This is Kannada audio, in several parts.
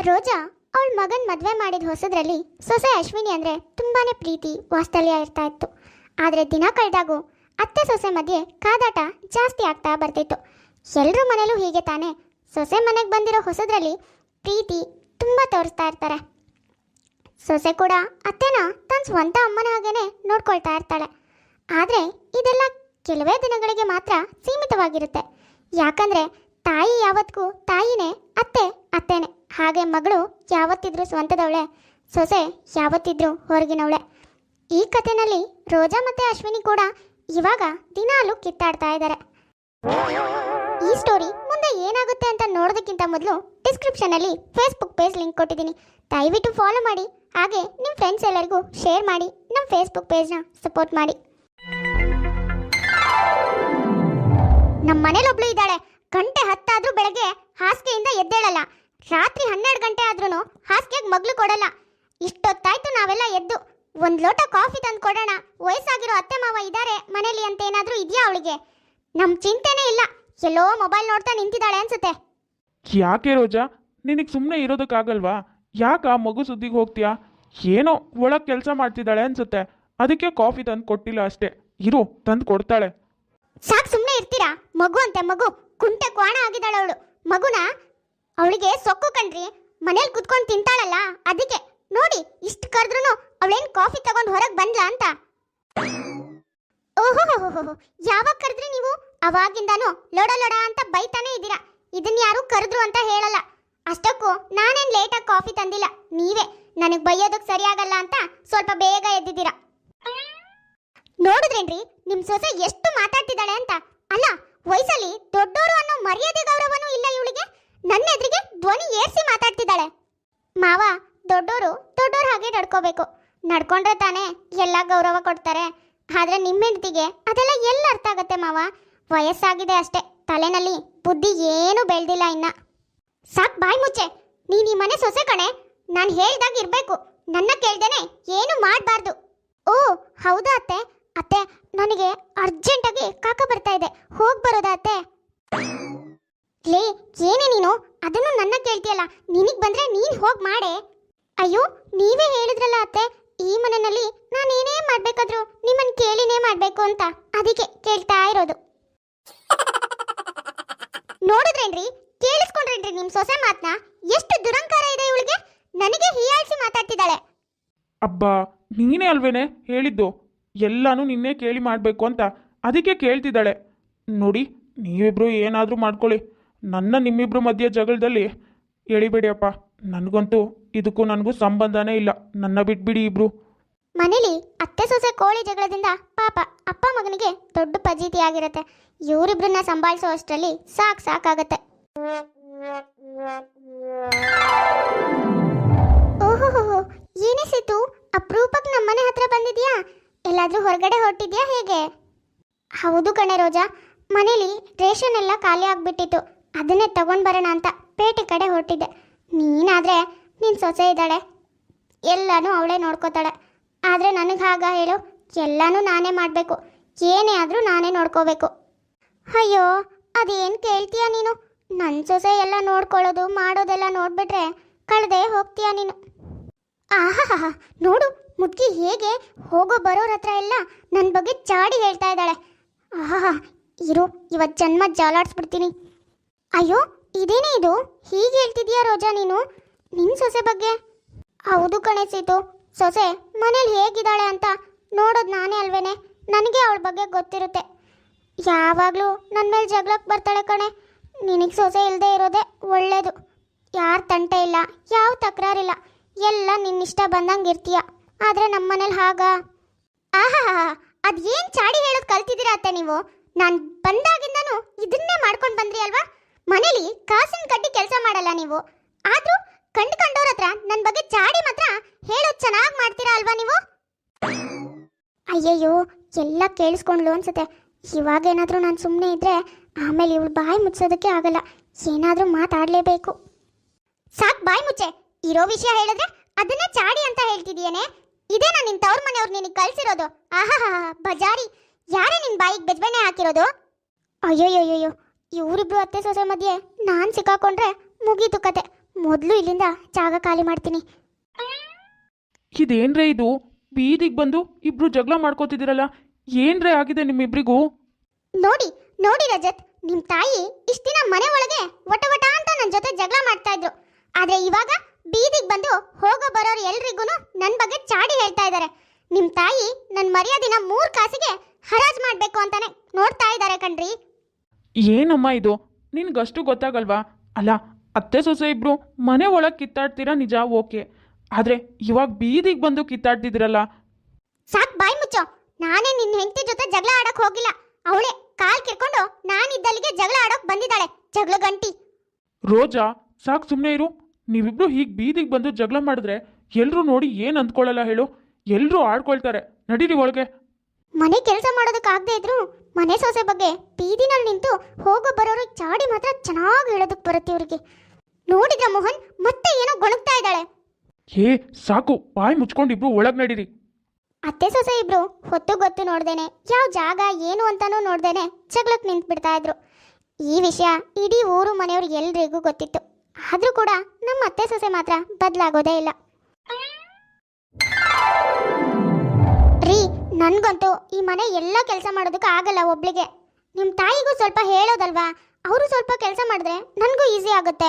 ರೋಜಾ ಅವಳ ಮಗನ ಮದುವೆ ಮಾಡಿದ ಹೊಸದ್ರಲ್ಲಿ ಸೊಸೆ ಅಶ್ವಿನಿ ಅಂದ್ರೆ ತುಂಬಾನೇ ಪ್ರೀತಿ ವಾಸ್ತಲ್ಯ ಇರ್ತಾ ಇತ್ತು. ಆದ್ರೆ ದಿನ ಕಳೆದಾಗೂ ಅತ್ತೆ ಸೊಸೆ ಮಧ್ಯೆ ಕಾದಾಟ ಜಾಸ್ತಿ ಆಗ್ತಾ ಬರ್ತಿತ್ತು. ಎಲ್ಲರೂ ಮನೇಲೂ ಹೀಗೆ ತಾನೇ ಸೊಸೆ ಮನೆಗೆ ಬಂದಿರೋ ಹೊಸದ್ರಲ್ಲಿ ಪ್ರೀತಿ ತುಂಬಾ ತೋರಿಸ್ತಾ ಇರ್ತಾರೆ. ಸೊಸೆ ಕೂಡ ಅತ್ತೆನ ತನ್ನ ಸ್ವಂತ ಅಮ್ಮನ ಹಾಗೇನೆ ನೋಡ್ಕೊಳ್ತಾ ಇರ್ತಾಳೆ. ಆದರೆ ಇದೆಲ್ಲ ಕೆಲವೇ ದಿನಗಳಿಗೆ ಮಾತ್ರ ಸೀಮಿತವಾಗಿರುತ್ತೆ. ಯಾಕಂದ್ರೆ ತಾಯಿ ಯಾವತ್ತಿಗೂ ತಾಯಿನೇ ಅತ್ತೆ, ಅತ್ತೆನೆ. ಹಾಗೆ ಮಗಳು ಯಾವತ್ತಿದ್ರೂ ಸ್ವಂತದವಳೆ, ಸೊಸೆ ಯಾವತ್ತಿದ್ರೂ ಹೊರಗಿನವಳೆ. ಈ ಕಥೆನಲ್ಲಿ ರೋಜಾ ಮತ್ತೆ ಅಶ್ವಿನಿ ಕೂಡ ಇವಾಗ ದಿನಾಲು ಕಿತ್ತಾಡ್ತಾ ಇದ್ದಾರೆ. ಈ ಸ್ಟೋರಿ ಮುಂದೆ ಏನಾಗುತ್ತೆ ಅಂತ ನೋಡೋದಕ್ಕಿಂತ ಮೊದಲು ಡಿಸ್ಕ್ರಿಪ್ಷನ್ ಅಲ್ಲಿ ಫೇಸ್ಬುಕ್ ಪೇಜ್ ಲಿಂಕ್ ಕೊಟ್ಟಿದ್ದೀನಿ. ದಯವಿಟ್ಟು ಫಾಲೋ ಮಾಡಿ, ಹಾಗೆ ನಿಮ್ಮ ಫ್ರೆಂಡ್ಸ್ ಎಲ್ಲರಿಗೂ ಶೇರ್ ಮಾಡಿ ನಮ್ಮ ಫೇಸ್ಬುಕ್ ಪೇಜ್ನ ಸಪೋರ್ಟ್ ಮಾಡಿ. ನಮ್ಮ ಮನೇಲಿ ಒಬ್ಳು ಇದ್ದಾಳೆ, ಗಂಟೆ ಹತ್ತಾದ್ರೂ ಬೆಳಗ್ಗೆ ಹಾಸಿಗೆಯಿಂದ ಎದ್ದೇಳಲ್ಲ. ರಾತ್ರಿ ಹನ್ನೆರಡು ಗಂಟೆ ಆದ್ರೂ ಹಾಸಿಗೆಗೆ ಮಗ್ಳು ಕೊಡಲ್ಲ. ಇಷ್ಟೊತ್ತಾಯ್ತು ನಾವೆಲ್ಲ ಎದ್ದು. ಒಂದ್ ಲೋಟ ಕಾಫಿ ತಂದು ಕೊಡೋಣ. ವಯಸ್ಸಾಗಿರೋ ಅತ್ತೆ ಮಾವ ಇದ್ದಾರೆ ಮನೇಲಿ ಅಂತ ಏನಾದ್ರೂ ಇದೆಯಾ ಅವಳಿಗೆ? ನಮ್ ಚಿಂತೆನೇ ಇಲ್ಲ. ಎಲ್ಲೋ ಮೊಬೈಲ್ ನೋಡ್ತಾ ನಿಂತಿದ್ದಾಳೆ ಅನ್ಸುತ್ತೆ. ಯಾಕೆ ರೋಜಾ? ನಿನಗೆ ಸುಮ್ಮನೆ ಇರೋದಕ್ಕಾಗಲ್ವಾ? ಯಾಕ ಆ ಮಗು ಸುದ್ದಿಗೆ ಹೋಗ್ತೀಯಾ? ಏನೋ ಒಳಗೆ ಕೆಲಸ ಮಾಡ್ತಿದ್ದಾಳೆ ಅನ್ಸುತ್ತೆ. ಅದಕ್ಕೆ ಕಾಫಿ ತಂದು ಕೊಟ್ಟಿಲ್ಲ ಅಷ್ಟೇ. ಇರು ತಂದು ಕೊಡ್ತಾಳೆ. ಸಾಕು ಸುಮ್ಮನೆ ಇರ್ತೀರಾ? ಮಗು ಅಂತೆ ಮಗು. ಕುಂಟೆ ಕ್ವಾಣ ಆಗಿದ್ದಾಳೆ ಅವಳು. ಮಗುನ ಅವಳಿಗೆ ಸೊಕ್ಕು ಕಣ್ರಿ. ಮನೇಲಿ ಕುತ್ಕೊಂಡು ತಿಂತಾಳಲ್ಲ, ಅದಕ್ಕೆ. ನೋಡಿ, ಇಷ್ಟು ಕರೆದ್ರು ಅವಳೇನು ಕಾಫಿ ತಗೊಂಡು ಹೊರಗೆ ಬಂದ್ಲ ಅಂತ. ಓಹೋ ಯಾವಾಗ ಕರೆದ್ರಿ ನೀವು? ಅವಾಗಿಂದಾನು ಲೋಡ ಲೋಡ ಅಂತ ಬೈತಾನೆ ಇದ್ದೀರಾ. ಇದನ್ನ ಯಾರು ಕರೆದ್ರು ಅಂತ ಹೇಳಲ್ಲ. ಅಷ್ಟಕ್ಕೂ ನಾನೇನು ಲೇಟಾಗಿ ಕಾಫಿ ತಂದಿಲ್ಲ. ನೀವೇ, ನನಗೆ ಬೈಯೋದಕ್ಕೆ ಸರಿಯಾಗಲ್ಲ ಅಂತ ಸ್ವಲ್ಪ ಬೇಗ ಎದ್ದಿದ್ದೀರಾ. ನೋಡಿದ್ರೇನ್ರಿ ನಿಮ್ಮ ಸೊಸೆ ಎಷ್ಟು ಮಾತಾಡ್ತಿದ್ದಾಳೆ ಅಂತ. ಅಲ್ಲ ವಯಸ್ಸಲ್ಲಿ ದೊಡ್ಡೋರು ಅನ್ನೋ ಮರ್ಯಾದೆ ಗೌರವನೂ ಇಲ್ಲ ಇವಳಿಗೆ? ನನ್ನ ಎದುರಿಗೆ ಧ್ವನಿ ಏರ್ಸಿ ಮಾತಾಡ್ತಿದ್ದಾಳೆ. ಮಾವ, ದೊಡ್ಡೋರು ದೊಡ್ಡೋರು ಹಾಗೆ ನಡ್ಕೋಬೇಕು. ನಡ್ಕೊಂಡ್ರೆ ತಾನೇ ಎಲ್ಲ ಗೌರವ ಕೊಡ್ತಾರೆ. ಆದ್ರೆ ನಿಮ್ಮ ಹೆಂಡತಿಗೆ ಅದೆಲ್ಲ ಎಲ್ಲ ಅರ್ಥ ಆಗತ್ತೆ ಮಾವ? ವಯಸ್ಸಾಗಿದೆ ಅಷ್ಟೇ. ತಲೆನಲ್ಲಿ ಬುದ್ಧಿ ಏನು ಬೆಳೆದಿಲ್ಲ ಇನ್ನ. ಸಾಕ್ ಬಾಯ್ ಮುಚ್ಚೆ. ನೀನು ಈ ಮನೆ ಸೊಸೆ ಕಣೆ. ನಾನು ಹೇಳ್ದಾಗ ಇರಬೇಕು. ನನ್ನ ಕೇಳ್ದೇನೆ ಏನು ಮಾಡಬಾರ್ದು. ಓ, ಹೌದಾ ಅತ್ತೆ? ಅತ್ತೆ, ನನಗೆ ಅರ್ಜೆಂಟಾಗಿ ಕಾಕ ಬರ್ತಾ ಇದೆ. ಹೋಗಿ ಬರೋದಾ ಅತ್ತೆ? ಲೇ, ಏನೇ ನೀನು? ಅದನ್ನು ನನ್ನ ಕೇಳ್ತೀಯಲ್ಲ. ನಿನಗೆ ಬಂದ್ರೆ ನೀನು ಹೋಗ್ ಮಾಡೆ. ಅಯ್ಯೋ, ನೀವೇ ಹೇಳಿದ್ರಲ್ಲ ಅತ್ತೆ. ಈ ಮನೆಯಲ್ಲಿ ನಾನೇನೇ ಮಾಡ್ಬೇಕಾದ್ರು ನಿಮ್ಮನ್ನು ಕೇಳಿನೇ ಮಾಡಬೇಕು ಅಂತ. ಅದಕ್ಕೆ ಕೇಳ್ತಾ ಇರೋದು. ನೋಡಿದ್ರೇನ್ರಿ? ಕೇಳಿಸ್ಕೊಂಡ್ರೇನ್ರಿ ನಿಮ್ಮ ಸೊಸೆ ಮಾತನ್ನ ಎಷ್ಟು ದುರಂಕಾರ ಇದೆ ಇವಳಿಗೆ? ನನಗೆ ಹೀಯಾಳಿಸಿ ಮಾತಾಡ್ತಿದ್ದಾಳೆ. ಅಬ್ಬಾ, ನೀನೇ ಅಲ್ವೇನೆ ಹೇಳಿದ್ದು? ಎಲ್ಲಾನು ನಿನ್ನೆ ಕೇಳಿ ಮಾಡಬೇಕು ಅಂತ. ಅದಕ್ಕೆ ಕೇಳ್ತಿದ್ದಾಳೆ. ನೋಡಿ, ನೀವಿಬ್ರು ಏನಾದರೂ ಮಾಡ್ಕೊಳ್ಳಿ. ನನ್ನ ನಿಮ್ಮಿಬ್ರ ಮಧ್ಯೆ ಜಗಳದಲ್ಲಿ ಎಳಿಬೇಡಿಯಪ್ಪ ನನಗಂತೂ ಇದಕ್ಕೂ ನನಗೂ ಸಂಬಂಧನೇ ಇಲ್ಲ. ನನ್ನ ಬಿಟ್ಬಿಡಿ ಇಬ್ರು. ಮನೇಲಿ ಅತ್ತೆ ಸೊಸೆ ಕೋಳಿ ಜಗಳದಿಂದ ಪಾಪ ಅಪ್ಪ ಮಗನಿಗೆ ದೊಡ್ಡ ಪಜೀತಿ ಆಗಿರುತ್ತೆ. ಇವರಿಬ್ಬರನ್ನ ಸಂಭಾಳಿಸೋ ಅಷ್ಟರಲ್ಲಿ ಸಾಕ್ ಸಾಕಾಗತ್ತೆ. ಓಹೋ ಏನೇ ಸಿತು ಅಪರೂಪಕ್ಕೆ ನಮ್ಮನೆ ಹತ್ರ ಬಂದಿದ್ಯಾ? ಎಲ್ಲಾದ್ರೂ ಹೊರಗಡೆ ಹೊರಟಿದ್ಯಾ ಹೇಗೆ? ಹೌದು ಕಣೆ ರೋಜಾ, ಮನೇಲಿ ರೇಷನ್ ಎಲ್ಲ ಖಾಲಿ ಆಗ್ಬಿಟ್ಟಿತ್ತು. ಅದನ್ನೇ ತಗೊಂಡು ಬರೋಣ ಅಂತ ಪೇಟೆ ಕಡೆ ಹೊರಟಿದ್ದೆ. ನೀನಾದರೆ ನಿನ್ನ ಸೊಸೆ ಇದ್ದಾಳೆ. ಎಲ್ಲನೂ ಅವಳೇ ನೋಡ್ಕೋತಾಳೆ. ಆದರೆ ನನಗೆ ಹಾಗ ಹೇಳು, ಎಲ್ಲನೂ ನಾನೇ ಮಾಡಬೇಕು. ಏನೇ ಆದರೂ ನಾನೇ ನೋಡ್ಕೋಬೇಕು. ಅಯ್ಯೋ, ಅದೇನು ಕೇಳ್ತೀಯ ನೀನು? ನನ್ನ ಸೊಸೆ ಎಲ್ಲ ನೋಡ್ಕೊಳ್ಳೋದು, ಮಾಡೋದೆಲ್ಲ ನೋಡಿಬಿಟ್ರೆ ಕಳೆದೇ ಹೋಗ್ತೀಯ ನೀನು. ಆಹಾ ನೋಡು ಮುದ್ಕಿ ಹೇಗೆ ಹೋಗೋ ಬರೋರ ಹತ್ರ ಎಲ್ಲ ನನ್ನ ಬಗ್ಗೆ ಚಾಡಿ ಹೇಳ್ತಾ ಇದ್ದಾಳೆ. ಆಹಾ ಇರು ಇವತ್ತು ಜನ್ಮ ಜಾಲಾಡ್ಸ್ಬಿಡ್ತೀನಿ. ಅಯ್ಯೋ, ಇದೇನೇ ಇದು? ಹೀಗೆ ಹೇಳ್ತಿದ್ಯಾ ರೋಜಾ ನೀನು? ನಿನ್ನ ಸೊಸೆ ಬಗ್ಗೆ? ಹೌದು ಕಣೆ ಸೊಸೆ ಮನೇಲಿ ಹೇಗಿದ್ದಾಳೆ ಅಂತ ನೋಡೋದು ನಾನೇ ಅಲ್ವೇನೆ? ನನಗೆ ಅವಳ ಬಗ್ಗೆ ಗೊತ್ತಿರುತ್ತೆ. ಯಾವಾಗಲೂ ನನ್ನ ಮೇಲೆ ಜಗಳಕ್ಕೆ ಬರ್ತಾಳೆ ಕಣೆ. ನಿನಗೆ ಸೊಸೆ ಇಲ್ಲದೆ ಇರೋದೇ ಒಳ್ಳೇದು. ಯಾರ ತಂಟೆ ಇಲ್ಲ, ಯಾವ ತಕರಾರಿಲ್ಲ. ಎಲ್ಲ ನಿನ್ನಿಷ್ಟ ಬಂದಂಗೆ ಇರ್ತೀಯ. ಆದರೆ ನಮ್ಮ ಮನೇಲಿ ಹಾಗ? ಆಹಾ ಅದೇನು ಚಾಡಿ ಹೇಳೋದು ಕಲ್ತಿದ್ದೀರಾ ಅತ್ತೆ ನೀವು? ನಾನು ಬಂದಾಗಿಂದನೂ ಇದನ್ನೇ ಮಾಡ್ಕೊಂಡು ಬಂದ್ರಿ ಅಲ್ವಾ? ಮನೇಲಿ ಕಾಸಿನ ಕಟ್ಟಿ ಕೆಲಸ ಮಾಡಲ್ಲ ನೀವು. ಆದ್ರೂ ಕಂಡು ಕಂಡವ್ರ ಹತ್ರ ನನ್ನ ಬಗ್ಗೆ ಚಾಡಿ ಮಾತ್ರ ಹೇಳೋದು ಚೆನ್ನಾಗಿ ಮಾಡ್ತೀರಾ ಅಲ್ವಾ ನೀವು? ಅಯ್ಯಯ್ಯೋ, ಎಲ್ಲ ಕೇಳಿಸ್ಕೊಂಡ್ಲು ಅನ್ಸುತ್ತೆ. ಇವಾಗ ಏನಾದರೂ ನಾನು ಸುಮ್ಮನೆ ಇದ್ರೆ ಆಮೇಲೆ ಇವಳು ಬಾಯಿ ಮುಚ್ಚೋದಕ್ಕೆ ಆಗಲ್ಲ. ಏನಾದರೂ ಮಾತಾಡಲೇಬೇಕು. ಸಾಕ್ ಬಾಯಿ ಮುಚ್ಚೆ. ಇರೋ ವಿಷಯ ಹೇಳಿದ್ರೆ ಅದನ್ನೇ ಚಾಡಿ ಅಂತ ಹೇಳ್ತಿದೀಯೇನೆ. ನಾನು ನಿನ್ನ ತವ್ರ ಮನೆಯವ್ರು ನಿನಗೆ ಕಳಿಸಿರೋದು? ಆಹಾ ಬಜಾರಿ. ಯಾರೇ ನಿನ್ನ ಬಾಯಿಗೆ ಬೆಜ್ಬೆಣ್ಣೆ ಹಾಕಿರೋದು? ಅಯ್ಯೋಯ್ಯೋಯ್ಯೋ ಇವರಿಬ್ರು ಅತ್ತೆ ಸೊಸೆ ಮಧ್ಯೆ ನಾನು ಸಿಕ್ಕಾಕೊಂಡ್ರೆ ಮುಗೀತು ಕತೆ. ಮೊದಲು ಇಲ್ಲಿಂದ ಜಾಗ ಖಾಲಿ ಮಾಡ್ತೀನಿ. ಇದೇನ್ರೇ ಇದು? ಬೀದಿಗೆ ಬಂದು ಇಬ್ರು ಜಗಳ ಮಾಡ್ಕೋತಿದ್ದೀರಲ್ಲ ಏನ್ರೇ ಆಗಿದೆ ನಿಮ್ಮಿಬ್ರಿಗೂ? ನೋಡಿ ನೋಡಿ ರಜತ್ ನಿಮ್ ತಾಯಿ ಇಷ್ಟ ದಿನ ಮನೆ ಒಳಗೆ ವಟ ವಟ ಅಂತ ನನ್ನ ಜೊತೆ ಜಗಳ ಮಾಡ್ತಾ ಇದ್ರು. ಆದ್ರೆ ಇವಾಗ ಬೀದಿಗೆ ಬಂದು ಹೋಗೋ ಬರೋರು ಎಲ್ರಿಗೂ ನನ್ನ ಬಗ್ಗೆ ಚಾಡಿ ಹೇಳ್ತಾ ಇದ್ದಾರೆ ನಿಮ್ ತಾಯಿ ನನ್ನ ಮರ್ಯಾದಿನ ಮೂರ್ ಕಾಸಿಗೆ ಹರಾಜ್ ಮಾಡ್ಬೇಕು ಅಂತಾನೆ ನೋಡ್ತಾ ಇದ್ದಾರೆ ಕಣ್ರಿ. ಏನಮ್ಮ ಇದು? ನಿನಗಷ್ಟು ಗೊತ್ತಾಗಲ್ವಾ? ಅಲ್ಲ ಅತ್ತೆ ಸೊಸೆ ಇಬ್ರು ಮನೆ ಒಳಗೆ ಕಿತ್ತಾಡ್ತೀರಾ ನಿಜ ಓಕೆ. ಆದರೆ ಇವಾಗ ಬೀದಿಗೆ ಬಂದು ಕಿತ್ತಾಡ್ತಿದ್ದೀರಲ್ಲ ಸಾಕ್ ಬಾಯ್ ಮುಚ್ಚೋ. ನಾನೇ ನಿನ್ನ ಹೆಂಡತಿ ಜೊತೆ ಜಗಳ ಆಡಕ್ ಹೋಗಿಲ್ಲ. ಅವಳೆ ಕಾಲ್ ಕಿರ್ಕೊಂಡು ನಾನಿದ್ದಲ್ಲಿಗೆ ಜಗಳ ಆಡೋಕ್ ಬಂದಿದ್ದಾಳೆ. ಜಗಳ ಗಂಟಿ. ರೋಜಾ ಸಾಕು ಸುಮ್ಮನೆ ಇರು. ನೀವಿಬ್ರು ಹೀಗೆ ಬೀದಿಗೆ ಬಂದು ಜಗಳ ಮಾಡಿದ್ರೆ ಎಲ್ಲರೂ ನೋಡಿ ಏನು ಅಂದ್ಕೊಳ್ಳಲ್ಲ ಹೇಳು. ಎಲ್ಲರೂ ಆಡ್ಕೊಳ್ತಾರೆ. ನಡೀರಿ ಒಳಗೆ. ಮನೆ ಕೆಲಸ ಮಾಡೋದಕ್ಕಾಗದೇ ಇದ್ರು ಮನೆ ಸೊಸೆ ಬಗ್ಗೆ ಬೀದಿನಲ್ಲಿ ನಿಂತು ಹೋಗೋ ಬರೋರು ಚಾಡಿ ಮಾತ್ರ ಚೆನ್ನಾಗಿ ಹೇಳೋದಕ್ಕೆ ಬರುತ್ತೆ ಇವ್ರಿಗೆ. ನೋಡಿದ್ರ ಮೋಹನ್ ಮತ್ತೆ ಏನೋ ಗೊಣಗ್ತಾ ಇದ್ದಾಳೆ. ಹೇ ಸಾಕು ಬಾಯಿ ಮುಚ್ಕೊಂಡಿಬ್ರು ಒಳಗ್ ನಡೀರಿ. ಅತ್ತೆ ಸೊಸೆ ಇಬ್ರು ಹೊತ್ತು ಗೊತ್ತು ನೋಡ್ದೇನೆ ಯಾವ ಜಾಗ ಏನು ಅಂತಾನೂ ನೋಡ್ದೇನೆ ಜಗಳಕ್ಕೆ ನಿಂತು ಬಿಡ್ತಾ ಇದ್ರು. ಈ ವಿಷಯ ಇಡೀ ಊರು ಮನೆಯವ್ರು ಎಲ್ರಿಗೂ ಗೊತ್ತಿತ್ತು. ಆದ್ರೂ ಕೂಡ ನಮ್ಮ ಅತ್ತೆ ಸೊಸೆ ಮಾತ್ರ ಬದಲಾಗೋದೇ ಇಲ್ಲ. ನನ್ಗಂತೂ ಈ ಮನೆ ಎಲ್ಲ ಕೆಲಸ ಮಾಡೋದಕ್ಕೆ ಆಗಲ್ಲ ಒಬ್ಳಿಗೆ. ನಿಮ್ಮ ತಾಯಿಗೂ ಸ್ವಲ್ಪ ಹೇಳೋದಲ್ವಾ? ಅವರು ಸ್ವಲ್ಪ ಕೆಲಸ ಮಾಡಿದ್ರೆ ನನಗೂ ಈಸಿ ಆಗುತ್ತೆ.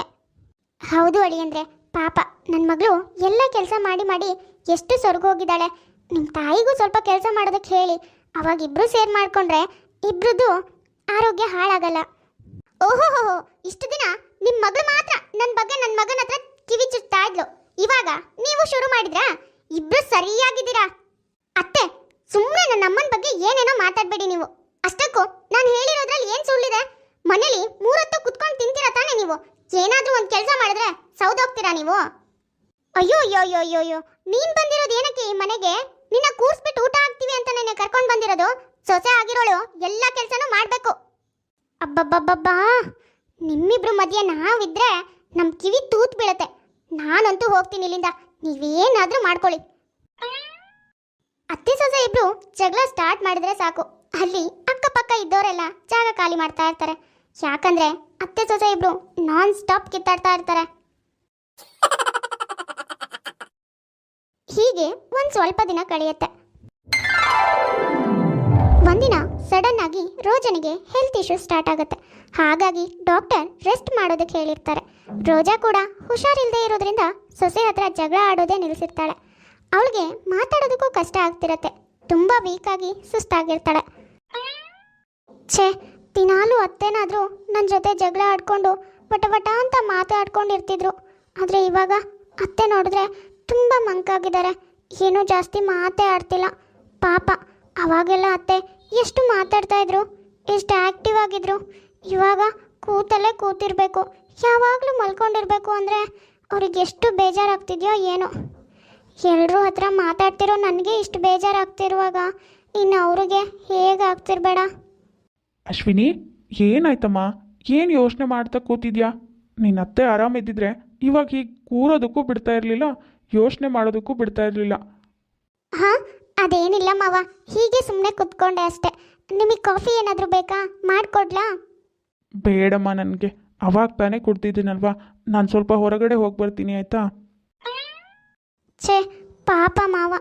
ಹೌದು ಅಳಿಯಂದ್ರೆ, ಪಾಪ ನನ್ನ ಮಗಳು ಎಲ್ಲ ಕೆಲಸ ಮಾಡಿ ಮಾಡಿ ಎಷ್ಟು ಸೊರಗೋಗಿದ್ದಾಳೆ. ನಿಮ್ಮ ತಾಯಿಗೂ ಸ್ವಲ್ಪ ಕೆಲಸ ಮಾಡೋದಕ್ಕೆ ಹೇಳಿ, ಅವಾಗ ಇಬ್ಬರು ಸೇರ್ ಮಾಡಿಕೊಂಡ್ರೆ ಇಬ್ಬರದ್ದು ಆರೋಗ್ಯ ಹಾಳಾಗಲ್ಲ. ಓಹೋ ಇಷ್ಟು ದಿನ ನಿಮ್ಮ ಮಗಳು ಮಾತ್ರ ನನ್ನ ಬಗ್ಗೆ ನನ್ನ ಮಗನ ಹತ್ರ ಕಿವಿ ಚುಚ್ತಾ ಇದ್ಲು. ಇವಾಗ ನೀವು ಶುರು ಮಾಡಿದ್ರಾ? ಇಬ್ರು ಸರಿಯಾಗಿದ್ದೀರಾ? ಅತ್ತೆ ಸುಮ್ಮನೆ ನನ್ನ ಬಗ್ಗೆ ಏನೇನೋ ಮಾತಾಡಬೇಡಿ ನೀವು. ಅಷ್ಟಕ್ಕೂ ನಾನು ಹೇಳಿರೋದ್ರಲ್ಲಿ ಏನು ಸುಳ್ಳಿದೆ? ಮನೇಲಿ ಮೂರೊತ್ತು ಕುತ್ಕೊಂಡು ತಿಂತೀರಾ ತಾನೇ ನೀವು? ಏನಾದ್ರೂ ಒಂದು ಕೆಲಸ ಮಾಡಿದ್ರೆ ಸೌದೋಗ್ತೀರಾ ನೀವು? ಅಯ್ಯೋ ಅಯ್ಯೋ ಅಯ್ಯೋ ಅಯ್ಯೋ ಅಯ್ಯೋ. ನೀನು ಬಂದಿರೋದು ಏನಕ್ಕೆ ಈ ಮನೆಗೆ? ನಿನ್ನ ಕೂರಿಸ್ಬಿಟ್ಟು ಊಟ ಹಾಕ್ತೀವಿ ಅಂತ ನೆನೆ ಕರ್ಕೊಂಡು ಬಂದಿರೋದು? ಸೊಸೆ ಆಗಿರೋಳು, ಎಲ್ಲ ಕೆಲಸನೂ ಮಾಡಬೇಕು. ಅಬ್ಬಬ್ಬಬ್ಬಬ್ಬಾ. ನಿಮ್ಮಿಬ್ರು ಮಧ್ಯೆ ನಾವಿದ್ರೆ ನಮ್ಮ ಕಿವಿ ತೂತ್ ಬೀಳತ್ತೆ. ನಾನಂತೂ ಹೋಗ್ತೀನಿ ಇಲ್ಲಿಂದ. ನೀವೇನಾದ್ರೂ ಮಾಡ್ಕೊಳ್ಳಿ. ಅತ್ತೆ ಸೊಸೆ ಇಬ್ರು ಜಗಳ ಸ್ಟಾರ್ಟ್ ಮಾಡಿದ್ರೆ ಸಾಕು. ಅಲ್ಲಿ ಅಕ್ಕಪಕ್ಕ ಇದ್ದವರೆಲ್ಲ ಜಾಗ ಖಾಲಿ ಮಾಡ್ತಾ ಇರ್ತಾರೆ. ಯಾಕಂದ್ರೆ ಅತ್ತೆ ಸೊಸೆ ಇಬ್ರು ನಾನ್ ಸ್ಟಾಪ್ ಕಿತ್ತಾಡ್ತಾ ಇರ್ತಾರೆ. ಹೀಗೆ ಒಂದ್ ಸ್ವಲ್ಪ ದಿನ ಕಳೆಯುತ್ತೆ. ಒಂದಿನ ಸಡನ್ ಆಗಿ ರೋಜನಿಗೆ ಹೆಲ್ತ್ ಇಶ್ಯೂ ಸ್ಟಾರ್ಟ್ ಆಗುತ್ತೆ. ಹಾಗಾಗಿ ಡಾಕ್ಟರ್ ರೆಸ್ಟ್ ಮಾಡೋದಕ್ಕೆ ಹೇಳಿರ್ತಾರೆ. ರೋಜಾ ಕೂಡ ಹುಷಾರಿಲ್ಲದೆ ಇರೋದ್ರಿಂದ ಸೊಸೆ ಹತ್ರ ಜಗಳ ಆಡೋದೇ ನಿಲ್ಲಿಸಿರ್ತಾಳೆ ಅವಳಿಗೆ ಮಾತಾಡೋದಕ್ಕೂ ಕಷ್ಟ ಆಗ್ತಿರತ್ತೆ. ತುಂಬ ವೀಕಾಗಿ ಸುಸ್ತಾಗಿರ್ತಾಳೆ. ಛೇ, ದಿನಾಲೂ ಅತ್ತೇನಾದರೂ ನನ್ನ ಜೊತೆ ಜಗಳ ಆಡ್ಕೊಂಡು ವಟ ಅಂತ ಮಾತಾಡ್ಕೊಂಡಿರ್ತಿದ್ರು. ಆದರೆ ಇವಾಗ ಅತ್ತೆ ನೋಡಿದ್ರೆ ತುಂಬ ಮಂಕಾಗಿದ್ದಾರೆ ಏನೂ ಜಾಸ್ತಿ ಮಾತೇ ಆಡ್ತಿಲ್ಲ. ಪಾಪ, ಅವಾಗೆಲ್ಲ ಅತ್ತೆ ಎಷ್ಟು ಮಾತಾಡ್ತಾ ಇದ್ರು, ಎಷ್ಟು ಆ್ಯಕ್ಟಿವ್ ಆಗಿದ್ರು. ಇವಾಗ ಕೂತಲ್ಲೇ ಕೂತಿರಬೇಕು. ಯಾವಾಗಲೂ ಮಲ್ಕೊಂಡಿರಬೇಕು ಅಂದರೆ ಅವ್ರಿಗೆ ಎಷ್ಟು ಬೇಜಾರಾಗ್ತಿದೆಯೋ ಏನೋ. ಎಲ್ಲರೂ ಹತ್ರ ಮಾತಾಡ್ತಿರೋ ನನಗೆ ಇಷ್ಟು ಬೇಜಾರಾಗ್ತಿರುವಾಗ ಇನ್ನು ಅವ್ರಿಗೆ ಹೇಗಾಗ್ತಿರ್ಬೇಡ ಅಶ್ವಿನಿ ಏನಾಯ್ತಮ್ಮ? ಏನು ಯೋಚನೆ ಮಾಡ್ತಾ ಕೂತಿದ್ಯಾ? ನಿನ್ನ ಅತ್ತೆ ಆರಾಮಿದ್ದಿದ್ರೆ ಇವಾಗ ಹೀಗೆ ಕೂರೋದಕ್ಕೂ ಬಿಡ್ತಾ ಇರಲಿಲ್ಲ ಯೋಚನೆ ಮಾಡೋದಕ್ಕೂ ಬಿಡ್ತಾ ಇರಲಿಲ್ಲ. ಹಾ ಅದೇನಿಲ್ಲ ಮಾವ ಹೀಗೆ ಸುಮ್ಮನೆ ಕುತ್ಕೊಂಡೆ ಅಷ್ಟೆ. ನಿಮಗೆ ಕಾಫಿ ಏನಾದರೂ ಬೇಕಾ? ಮಾಡಿಕೊಡ್ಲಾ? ಬೇಡಮ್ಮ ನನಗೆ ಅವಾಗ ತಾನೇ ಕೊಡ್ತಿದ್ದೀನಲ್ವಾ ನಾನು ಸ್ವಲ್ಪ ಹೊರಗಡೆ ಹೋಗಿ ಬರ್ತೀನಿ ಆಯಿತಾ? ಛೇ ಪಾಪ ಮಾವ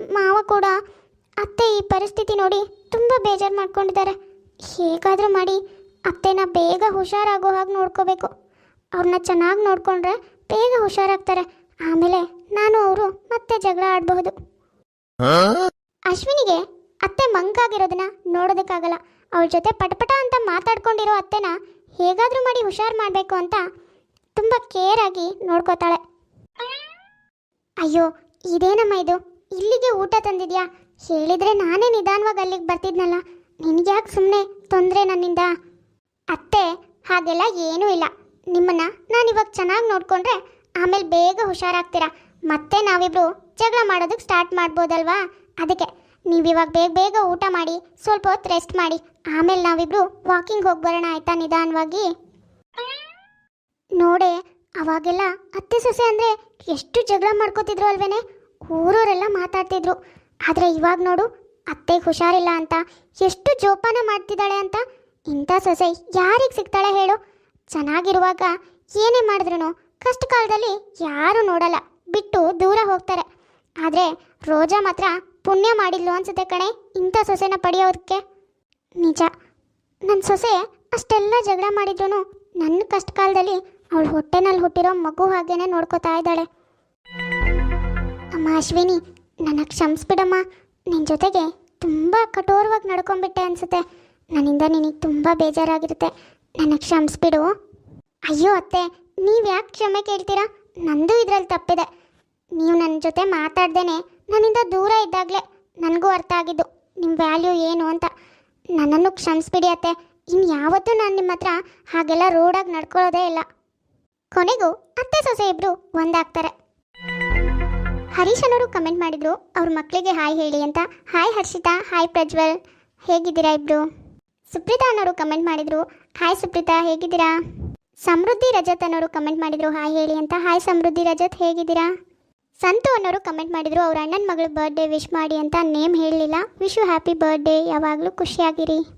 ಮಾವ ಕೂಡ ಅತ್ತೆ ಈ ಪರಿಸ್ಥಿತಿ ನೋಡಿ ತುಂಬ ಬೇಜಾರು ಮಾಡ್ಕೊಂಡಿದ್ದಾರೆ. ಹೇಗಾದರೂ ಮಾಡಿ ಅತ್ತೆನ ಬೇಗ ಹುಷಾರಾಗೋ ಹಾಗೆ ನೋಡ್ಕೋಬೇಕು. ಅವ್ರನ್ನ ಚೆನ್ನಾಗಿ ನೋಡಿಕೊಂಡ್ರೆ ಬೇಗ ಹುಷಾರಾಗ್ತಾರೆ. ಆಮೇಲೆ ನಾನು ಅವರು ಮತ್ತೆ ಜಗಳ ಆಡಬಹುದು. ಅಶ್ವಿನಿಗೆ ಅತ್ತೆ ಮಂಕಾಗಿರೋದನ್ನ ನೋಡೋದಕ್ಕಾಗಲ್ಲ. ಅವ್ರ ಜೊತೆ ಪಟಪಟ ಅಂತ ಮಾತಾಡ್ಕೊಂಡಿರೋ ಅತ್ತೆನ ಹೇಗಾದರೂ ಮಾಡಿ ಹುಷಾರು ಮಾಡಬೇಕು ಅಂತ ತುಂಬ ಕೇರ್ ಆಗಿ ನೋಡ್ಕೋತಾಳೆ. ಅಯ್ಯೋ, ಇದೇನಮ್ಮ ಇದು? ಇಲ್ಲಿಗೆ ಊಟ ತಂದಿದ್ಯಾ? ಹೇಳಿದ್ರೆ ನಾನೇ ನಿಧಾನವಾಗಿ ಅಲ್ಲಿಗೆ ಬರ್ತಿದ್ನಲ್ಲ. ನಿನಗ್ಯಾಕೆ ಸುಮ್ಮನೆ ತೊಂದರೆ ನನ್ನಿಂದ? ಅತ್ತೆ, ಹಾಗೆಲ್ಲ ಏನೂ ಇಲ್ಲ. ನಿಮ್ಮನ್ನ ಇವಾಗ ಚೆನ್ನಾಗಿ ನೋಡಿಕೊಂಡ್ರೆ ಆಮೇಲೆ ಬೇಗ ಹುಷಾರಾಗ್ತೀರಾ? ಮತ್ತೆ ನಾವಿಬ್ರು ಜಗಳ ಮಾಡೋದಕ್ಕೆ ಸ್ಟಾರ್ಟ್ ಮಾಡ್ಬೋದಲ್ವಾ? ಅದಕ್ಕೆ ನೀವಿವಾಗ ಬೇಗ ಬೇಗ ಊಟ ಮಾಡಿ, ಸ್ವಲ್ಪ ಹೊತ್ತು ರೆಸ್ಟ್ ಮಾಡಿ, ಆಮೇಲೆ ನಾವಿಬ್ರು ವಾಕಿಂಗ್ ಹೋಗಿ ಬರೋಣ ಆಯ್ತಾ ನಿಧಾನವಾಗಿ? ನೋಡೆ, ಅವಾಗೆಲ್ಲ ಅತ್ತೆ ಸೊಸೆ ಅಂದರೆ ಎಷ್ಟು ಜಗಳ ಮಾಡ್ಕೋತಿದ್ರು ಅಲ್ವೇನೆ? ಊರವರೆಲ್ಲ ಮಾತಾಡ್ತಿದ್ರು. ಆದರೆ ಇವಾಗ ನೋಡು, ಅತ್ತೆಗೆ ಹುಷಾರಿಲ್ಲ ಅಂತ, ಎಷ್ಟು ಜೋಪಾನ ಮಾಡ್ತಿದ್ದಾಳೆ ಅಂತ. ಇಂಥ ಸೊಸೆ ಯಾರಿಗೆ ಸಿಗ್ತಾಳೆ ಹೇಳು? ಚೆನ್ನಾಗಿರುವಾಗ ಏನೇ ಮಾಡಿದ್ರು ಕಷ್ಟ ಕಾಲದಲ್ಲಿ ಯಾರೂ ನೋಡಲ್ಲ, ಬಿಟ್ಟು ದೂರ ಹೋಗ್ತಾರೆ. ಆದರೆ ರೋಜಾ ಮಾತ್ರ ಪುಣ್ಯ ಮಾಡಿದ್ಲು ಅನ್ಸುತ್ತೆ ಕಣೆ, ಇಂಥ ಸೊಸೆನ ಪಡೆಯೋದಕ್ಕೆ. ನಿಜ ನನ್ನ ಸೊಸೆ ಅಷ್ಟೆಲ್ಲ ಜಗಳ ಮಾಡಿದ್ರು ನನ್ನ ಕಷ್ಟ ಕಾಲದಲ್ಲಿ ಅವಳು ಹೊಟ್ಟೆನಲ್ಲಿ ಹುಟ್ಟಿರೋ ಮಗು ಹಾಗೇನೆ ನೋಡ್ಕೋತಾ ಇದ್ದಾಳೆ. ಅಮ್ಮ ಅಶ್ವಿನಿ ನನಗೆ ಕ್ಷಮಿಸ್ಬಿಡಮ್ಮ. ನಿನ್ನ ಜೊತೆಗೆ ತುಂಬ ಕಠೋರವಾಗಿ ನಡ್ಕೊಂಬಿಟ್ಟೆ ಅನ್ಸುತ್ತೆ. ನನ್ನಿಂದ ನಿನಗೆ ತುಂಬ ಬೇಜಾರಾಗಿರುತ್ತೆ. ನನಗೆ ಕ್ಷಮಿಸ್ಬಿಡು. ಅಯ್ಯೋ ಅತ್ತೆ, ನೀವು ಯಾಕೆ ಕ್ಷಮೆ ಕೇಳ್ತೀರಾ? ನಂದು ಇದರಲ್ಲಿ ತಪ್ಪಿದೆ. ನೀವು ನನ್ನ ಜೊತೆ ಮಾತಾಡ್ದೇನೆ ನನ್ನಿಂದ ದೂರ ಇದ್ದಾಗಲೇ ನನಗೂ ಅರ್ಥ ಆಗಿದ್ದು ನಿಮ್ಮ ವ್ಯಾಲ್ಯೂ ಏನು ಅಂತ. ನನ್ನನ್ನು ಕ್ಷಮಿಸ್ಬಿಡಿ ಅತ್ತೆ. ಇನ್ನು ಯಾವತ್ತೂ ನಾನು ನಿಮ್ಮ ಹತ್ರ ಹಾಗೆಲ್ಲ ರೋಡಾಗಿ ನಡ್ಕೊಳ್ಳೋದೇ ಇಲ್ಲ. ಕೊನೆಗೂ ಅತ್ತೆ ಸೊಸೆ ಇಬ್ರು ಒಂದಾಗ್ತಾರೆ. ಹರೀಶ್ ಅನ್ನೋರು ಕಮೆಂಟ್ ಮಾಡಿದ್ರು, ಅವ್ರ ಮಕ್ಕಳಿಗೆ ಹಾಯ್ ಹೇಳಿ ಅಂತ. ಹಾಯ್ ಹರ್ಷಿತಾ, ಹಾಯ್ ಪ್ರಜ್ವಲ್, ಹೇಗಿದ್ದೀರಾ ಇಬ್ರು? ಸುಪ್ರೀತಾ ಅನ್ನೋರು ಕಮೆಂಟ್ ಮಾಡಿದ್ರು, ಹಾಯ್ ಸುಪ್ರೀತಾ, ಹೇಗಿದ್ದೀರಾ? ಸಮೃದ್ಧಿ ರಜತ್ ಅನ್ನೋರು ಕಮೆಂಟ್ ಮಾಡಿದ್ರು, ಹಾಯ್ ಹೇಳಿ ಅಂತ. ಹಾಯ್ ಸಮೃದ್ಧಿ ರಜತ್, ಹೇಗಿದ್ದೀರಾ? ಸಂತು ಅನ್ನೋರು ಕಮೆಂಟ್ ಮಾಡಿದ್ರು, ಅವ್ರ ಅಣ್ಣನ ಮಗಳ ಬರ್ಡೇ ವಿಶ್ ಮಾಡಿ ಅಂತ. ನೇಮ್ ಹೇಳಲಿಲ್ಲ ವಿಶ್ ಯು ಹ್ಯಾಪಿ ಬರ್ಡೇ ಯಾವಾಗಲೂ ಖುಷಿಯಾಗಿರಿ.